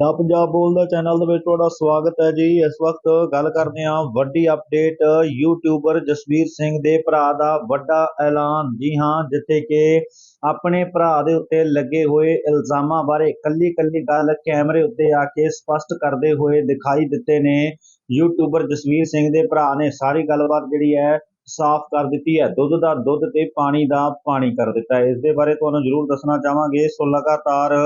ਦਾ ਪੰਜਾਬ ਬੋਲਦਾ ਚੈਨਲ ਦੇ ਵਿੱਚ ਤੁਹਾਡਾ ਸਵਾਗਤ ਹੈ ਜੀ। ਇਸ ਵਕਤ ਗੱਲ ਕਰਦੇ ਹਾਂ ਵੱਡੀ ਅਪਡੇਟ ਯੂਟਿਊਬਰ ਜਸਵੀਰ ਸਿੰਘ ਦੇ ਭਰਾ ਦਾ ਵੱਡਾ ਐਲਾਨ। ਜੀ ਹਾਂ, ਜਿੱਥੇ ਕਿ ਆਪਣੇ ਭਰਾ ਦੇ ਉੱਤੇ ਲੱਗੇ ਹੋਏ ਇਲਜ਼ਾਮਾਂ ਬਾਰੇ ਕੱਲੀ ਕੱਲੀ ਗੱਲ ਕੈਮਰੇ ਉੱਤੇ ਆ ਕੇ ਸਪਸ਼ਟ ਕਰਦੇ ਹੋਏ ਦਿਖਾਈ ਦਿੱਤੇ ਨੇ। ਯੂਟਿਊਬਰ ਜਸਵੀਰ ਸਿੰਘ ਦੇ ਭਰਾ ਨੇ ਸਾਰੀ ਗੱਲਬਾਤ ਜਿਹੜੀ ਹੈ ਸਾਫ਼ ਕਰ ਦਿੱਤੀ ਹੈ। ਦੁੱਧ ਦਾ ਦੁੱਧ ਤੇ ਪਾਣੀ ਦਾ ਪਾਣੀ ਕਰ ਦਿੱਤਾ ਇਸ ਦੇ ਬਾਰੇ ਤੁਹਾਨੂੰ ਜ਼ਰੂਰ ਦੱਸਣਾ ਚਾਹਾਂਗੇ। ਸੋ ਲਗਾਤਾਰ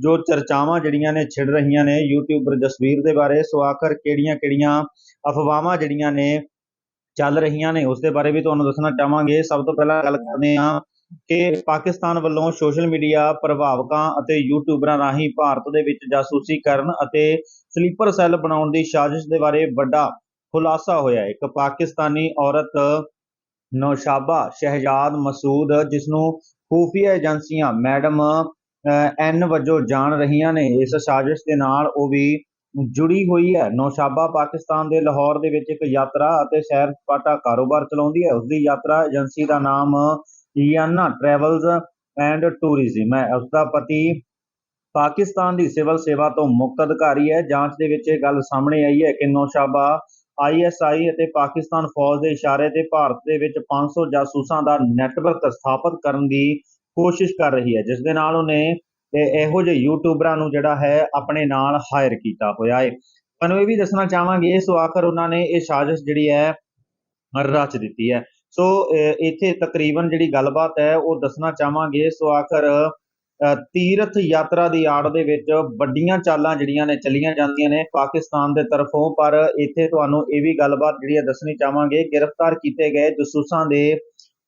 ਜੋ ਚਰਚਾਵਾਂ ਜਿਹੜੀਆਂ ਨੇ, ਛਿੜ ਰਹੀਆਂ ਨੇ ਯੂਟਿਊਬਰ ਜਸਵੀਰ ਦੇ ਬਾਰੇ, ਸੋ ਆਖਰ ਕਿਹੜੀਆਂ-ਕਿਹੜੀਆਂ ਅਫਵਾਹਾਂ ਜਿਹੜੀਆਂ ਨੇ ਚੱਲ ਰਹੀਆਂ ਨੇ, ਉਸ ਦੇ ਬਾਰੇ ਵੀ ਤੁਹਾਨੂੰ ਦੱਸਣਾ ਚਾਹਾਂਗੇ। ਸਭ ਤੋਂ ਪਹਿਲਾਂ ਗੱਲ ਕਰਦੇ ਹਾਂ ਕਿ ਪਾਕਿਸਤਾਨ ਵੱਲੋਂ ਸੋਸ਼ਲ ਮੀਡੀਆ ਪ੍ਰਭਾਵਕਾਂ ਅਤੇ ਯੂਟਿਊਬਰਾਂ ਰਾਹੀਂ ਭਾਰਤ ਦੇ ਵਿੱਚ ਜਾਸੂਸੀ ਕਰਨ ਅਤੇ ਸਲੀਪਰ ਸੈੱਲ ਬਣਾਉਣ ਦੀ ਸਾਜ਼ਿਸ਼ ਦੇ ਬਾਰੇ ਵੱਡਾ ਖੁਲਾਸਾ ਹੋਇਆ ਹੈ। ਇੱਕ ਪਾਕਿਸਤਾਨੀ ਔਰਤ ਨੌਸ਼ਾਬਾ ਸ਼ਹਿਜ਼ਾਦ ਮਸੂਦ ਜਿਸ ਨੂੰ ਖੂਫੀਆ ਏਜੰਸੀਆਂ ਮੈਡਮ ਐਨ ਵਜੋਂ ਜਾਣ ਰਹੀਆਂ ਨੇ। ਇਸ ਸਾਜ਼ਿਸ਼ ਦੇ ਨਾਲ ਉਹ ਵੀ ਜੁੜੀ ਹੋਈ ਹੈ। ਨੌਸ਼ਾਬਾ ਪਾਕਿਸਤਾਨ ਦੇ ਲਾਹੌਰ ਦੇ ਵਿੱਚ ਇੱਕ ਯਾਤਰਾ ਅਤੇ ਸੈਰ ਸਪਾਟਾ ਕਾਰੋਬਾਰ ਚਲਾਉਂਦੀ ਹੈ। ਉਸ ਦੀ ਯਾਤਰਾ ਏਜੰਸੀ ਦਾ ਨਾਮ ਯਾਨਾ ਟਰੈਵਲਸ ਐਂਡ ਟੂਰਿਜ਼ਮ ਹੈ। ਉਸ ਦਾ ਪਤੀ ਪਾਕਿਸਤਾਨ ਦੀ ਸਿਵਲ ਸੇਵਾ ਤੋਂ ਮੁਕਤ ਅਧਿਕਾਰੀ ਹੈ। ਜਾਂਚ ਦੇ ਵਿੱਚ ਇਹ ਗੱਲ ਸਾਹਮਣੇ ਆਈ ਹੈ ਕਿ ਨੌਸ਼ਾਬਾ ਆਈਐਸਆਈ ਅਤੇ ਪਾਕਿਸਤਾਨ ਫੌਜ ਦੇ ਇਸ਼ਾਰੇ ਤੇ ਭਾਰਤ ਦੇ ਵਿੱਚ 500 ਜਾਸੂਸਾਂ ਦਾ ਨੈਟਵਰਕ ਸਥਾਪਿਤ ਕਰਨ ਦੀ ਕੋਸ਼ਿਸ਼ ਕਰ ਰਹੀ ਹੈ ਜਿਸ ਦੇ ਨਾਲ ਉਹਨੇ ਇਹੋ ਜਿਹੇ ਯੂਟਿਊਬਰਾਂ ਨੂੰ ਜਿਹੜਾ ਹੈ ਆਪਣੇ ਨਾਲ ਹਾਇਰ ਕੀਤਾ ਹੋਇਆ ਹੈ। ਤੁਹਾਨੂੰ ਇਹ ਵੀ ਦੱਸਣਾ ਚਾਹਾਂਗੇ ਸੋ ਆਖਰ ਉਹਨਾਂ ਨੇ ਇਹ ਸਾਜ਼ਿਸ਼ ਜਿਹੜੀ ਹੈ ਰਚ ਦਿੱਤੀ ਹੈ। ਸੋ ਇੱਥੇ ਤਕਰੀਬਨ ਜਿਹੜੀ ਗੱਲਬਾਤ ਹੈ ਉਹ ਦੱਸਣਾ ਚਾਹਾਂਗੇ ਸੋ ਆਖਰ ਅਹ, ਤੀਰਥ ਯਾਤਰਾ ਦੀ ਆੜ ਦੇ ਵਿੱਚ ਵੱਡੀਆਂ ਚਾਲਾਂ ਜਿਹੜੀਆਂ ਨੇ ਚੱਲੀਆਂ ਜਾਂਦੀਆਂ ਨੇ ਪਾਕਿਸਤਾਨ ਦੇ ਤਰਫੋਂ ਪਰ ਇੱਥੇ ਤੁਹਾਨੂੰ ਇਹ ਵੀ ਗੱਲਬਾਤ ਜਿਹੜੀ ਹੈ ਦੱਸਣੀ ਚਾਹਾਂਗੇ ਗ੍ਰਿਫਤਾਰ ਕੀਤੇ ਗਏ ਜਸੂਸਾਂ ਦੇ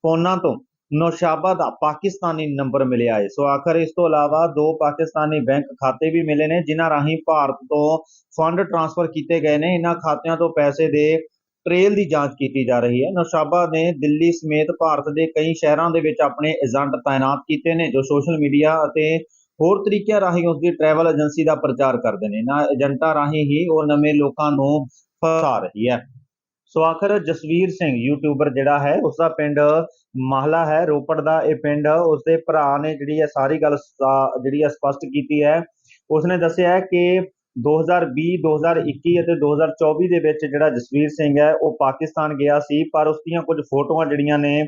ਫੋਨਾਂ ਤੋਂ। ਨੌਸ਼ਾਬਾ ਦਾ ਪਾਕਿਸਤਾਨੀ ਨੰਬਰ ਮਿਲਿਆ ਹੈ। ਸੋ ਆਖਰ ਇਸ ਤੋਂ ਇਲਾਵਾ ਦੋ ਪਾਕਿਸਤਾਨੀ ਬੈਂਕ ਖਾਤੇ ਵੀ ਮਿਲੇ ਨੇ, ਜਿਨ੍ਹਾਂ ਰਾਹੀਂ ਭਾਰਤ ਤੋਂ ਫੰਡ ਟ੍ਰਾਂਸਫਰ ਕੀਤੇ ਗਏ ਨੇ। ਇਹਨਾਂ ਖਾਤਿਆਂ ਤੋਂ ਪੈਸੇ ਦੇ ਟ੍ਰੇਲ ਦੀ ਜਾਂਚ ਕੀਤੀ ਜਾ ਰਹੀ ਹੈ। ਨੌਸ਼ਾਬਾ ਨੇ ਦਿੱਲੀ ਸਮੇਤ ਭਾਰਤ ਦੇ ਕਈ ਸ਼ਹਿਰਾਂ ਦੇ ਵਿੱਚ ਆਪਣੇ ਏਜੰਟ ਤਾਇਨਾਤ ਕੀਤੇ ਨੇ, ਜੋ ਸੋਸ਼ਲ ਮੀਡੀਆ ਅਤੇ ਹੋਰ ਤਰੀਕਿਆਂ ਰਾਹੀਂ ਉਸ ਦੀ ਟਰੈਵਲ ਏਜੰਸੀ ਦਾ ਪ੍ਰਚਾਰ ਕਰਦੇ ਨੇ। ਇਹਨਾਂ ਏਜੰਟਾਂ ਰਾਹੀਂ ਹੀ ਉਹ ਨਵੇਂ ਲੋਕਾਂ ਨੂੰ ਫਸਾ ਰਹੀ ਹੈ। ਸੋ ਆਖਰ ਜਸਵੀਰ ਸਿੰਘ ਯੂਟਿਊਬਰ ਜਿਹੜਾ ਹੈ ਉਸ ਦਾ ਪਿੰਡ ਮਾਹਲਾ ਹੈ, ਰੋਪੜ ਦਾ ਇਹ ਪਿੰਡ। ਉਸ ਦੇ ਭਰਾ ਨੇ ਜਿਹੜੀ ਹੈ ਸਾਰੀ ਗੱਲ ਸਾ- ਜਿਹੜੀ ਹੈ ਸਪਸ਼ਟ ਕੀਤੀ ਹੈ। ਉਸਨੇ ਦੱਸਿਆ ਹੈ ਕਿ 2020 2021 ਅਤੇ 2024 ਦੇ ਵਿੱਚ ਜਿਹੜਾ ਜਸਵੀਰ ਸਿੰਘ ਹੈ, ਉਹ ਪਾਕਿਸਤਾਨ ਗਿਆ ਸੀ, ਪਰ ਉਸ ਦੀਆਂ ਕੁਝ ਫੋਟੋਆਂ ਜਿਹੜੀਆਂ ਨੇ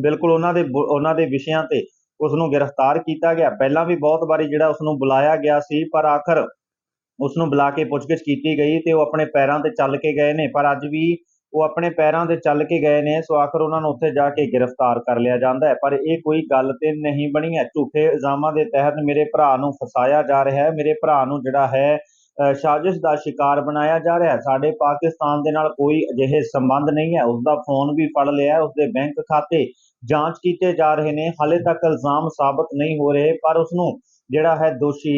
ਬਿਲਕੁਲ ਉਹਨਾਂ ਦੇ ਬੁ- ਉਹਨਾਂ ਦੇ ਵਿਸ਼ਿਆਂ ਤੇ ਉਸ ਨੂੰ ਗ੍ਰਿਫਤਾਰ ਕੀਤਾ ਗਿਆ। ਪਹਿਲਾਂ ਵੀ ਬਹੁਤ ਵਾਰੀ ਜਿਹੜਾ ਉਸ ਨੂੰ ਬੁਲਾਇਆ ਗਿਆ ਸੀ, ਪਰ ਆਖਰ ਉਸ ਨੂੰ ਬੁਲਾ ਕੇ ਪੁੱਛਗਿੱਛ ਕੀਤੀ ਗਈ ਤੇ ਉਹ ਆਪਣੇ ਪੈਰਾਂ ਤੇ ਚੱਲ ਕੇ ਗਏ ਨੇ। ਪਰ ਅੱਜ ਵੀ ਉਹ ਆਪਣੇ ਪੈਰਾਂ ਤੇ ਚੱਲ ਕੇ ਗਏ ਨੇ ਸੋ ਆਖਰ ਉਹਨਾਂ ਨੂੰ ਉੱਥੇ ਜਾ ਕੇ ਗ੍ਰਿਫਤਾਰ ਕਰ ਲਿਆ ਜਾਂਦਾ ਹੈ। ਪਰ ਇਹ ਕੋਈ ਗੱਲ ਤੇ ਨਹੀਂ ਬਣੀ ਹੈ। ਝੂਠੇ ਇਲਜ਼ਾਮਾਂ ਦੇ ਤਹਿਤ ਮੇਰੇ ਭਰਾ ਨੂੰ ਫਸਾਇਆ ਜਾ ਰਿਹਾ ਹੈ। ਮੇਰੇ ਭਰਾ ਨੂੰ ਜਿਹੜਾ ਹੈ ਸਾਜ਼ਿਸ਼ ਦਾ ਸ਼ਿਕਾਰ ਬਣਾਇਆ ਜਾ ਰਿਹਾ ਹੈ। ਸਾਡੇ ਪਾਕਿਸਤਾਨ ਦੇ ਨਾਲ ਕੋਈ ਅਜਿਹੇ ਸੰਬੰਧ ਨਹੀਂ ਹੈ। ਉਸ ਦਾ ਫੋਨ ਵੀ ਫੜ ਲਿਆ ਹੈ, ਉਸ ਦੇ ਬੈਂਕ ਖਾਤੇ ਜਾਂਚ ਕੀਤੇ ਜਾ ਰਹੇ ਨੇ। ਹਾਲੇ ਤੱਕ ਇਲਜ਼ਾਮ ਸਾਬਤ ਨਹੀਂ ਹੋ ਰਹੇ ਪਰ ਉਸ ਨੂੰ ਜਿਹੜਾ ਹੈ ਦੋਸ਼ੀ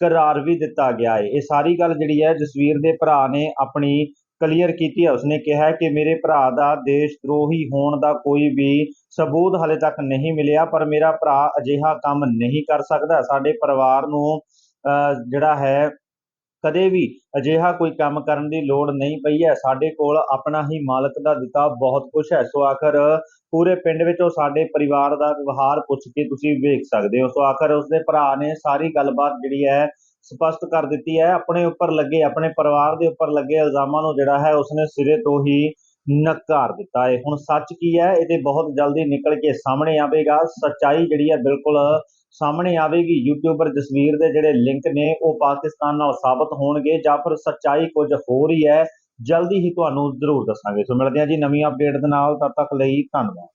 ਕਰਾਰ ਵੀ ਦਿੱਤਾ ਗਿਆ ਹੈ ਇਹ ਸਾਰੀ ਗੱਲ ਜਿਹੜੀ ਹੈ ਜਸਵੀਰ ਦੇ ਭਰਾ ਨੇ ਆਪਣੀ ਕਲੀਅਰ ਕੀਤੀ ਹੈ। ਉਸਨੇ ਕਿਹਾ ਕਿ ਮੇਰੇ ਭਰਾ ਦਾ ਦੇਸ਼ ਦਰੋਹੀ ਹੋਣ ਦਾ ਕੋਈ ਵੀ ਸਬੂਤ ਹਾਲੇ ਤੱਕ ਨਹੀਂ ਮਿਲਿਆ ਪਰ ਮੇਰਾ ਭਰਾ ਅਜਿਹਾ ਕੰਮ ਨਹੀਂ ਕਰ ਸਕਦਾ। ਸਾਡੇ ਪਰਿਵਾਰ ਨੂੰ ਅਹ, ਜਿਹੜਾ ਹੈ ਕਦੇ ਵੀ ਅਜਿਹਾ ਕੋਈ ਕੰਮ ਕਰਨ ਦੀ ਲੋੜ ਨਹੀਂ ਪਈ ਹੈ। ਸਾਡੇ ਕੋਲ ਆਪਣਾ ਹੀ ਮਾਲਕ ਦਾ ਦਿੱਤਾ ਬਹੁਤ ਕੁਝ ਹੈ। ਸੋ ਆਖਰ ਪੂਰੇ ਪਿੰਡ ਵਿੱਚ ਉਹ ਸਾਡੇ ਪਰਿਵਾਰ ਦਾ ਵਿਵਹਾਰ ਪੁੱਛ ਕੇ ਤੁਸੀਂ ਵੇਖ ਸਕਦੇ ਹੋ। ਸੋ ਆਖਰ ਉਸਦੇ ਭਰਾ ਨੇ ਸਾਰੀ ਗੱਲਬਾਤ ਜਿਹੜੀ ਹੈ ਸਪਸ਼ਟ ਕਰ ਦਿੱਤੀ ਹੈ। ਆਪਣੇ ਉੱਪਰ ਲੱਗੇ, ਆਪਣੇ ਪਰਿਵਾਰ ਦੇ ਉੱਪਰ ਲੱਗੇ ਇਲਜ਼ਾਮਾਂ ਨੂੰ ਜਿਹੜਾ ਹੈ ਉਸਨੇ ਸਿਰੇ ਤੋਂ ਹੀ ਨਕਾਰ ਦਿੱਤਾ ਹੈ। ਹੁਣ ਸੱਚ ਕੀ ਹੈ? ਇਹਦੇ ਬਹੁਤ ਜਲਦੀ ਨਿਕਲ ਕੇ ਸਾਹਮਣੇ ਆਵੇਗਾ। ਸੱਚਾਈ ਜਿਹੜੀ ਹੈ ਬਿਲਕੁਲ ਸਾਹਮਣੇ ਆਵੇਗੀ ਯੂਟਿਊਬਰ ਜਸਵੀਰ ਦੇ ਜਿਹੜੇ ਲਿੰਕ ਨੇ, ਉਹ ਪਾਕਿਸਤਾਨ ਨਾਲ ਸਾਬਤ ਹੋਣਗੇ ਜਾਂ ਫਿਰ ਸੱਚਾਈ ਕੁਝ ਹੋਰ ਹੀ ਹੈ। ਜਲਦੀ ਹੀ ਤੁਹਾਨੂੰ ਜ਼ਰੂਰ ਦੱਸਾਂਗੇ। ਸੋ ਮਿਲਦੇ ਹਾਂ ਜੀ ਨਵੀਂ ਅਪਡੇਟ ਦੇ ਨਾਲ, ਤਦ ਤੱਕ ਲਈ ਧੰਨਵਾਦ।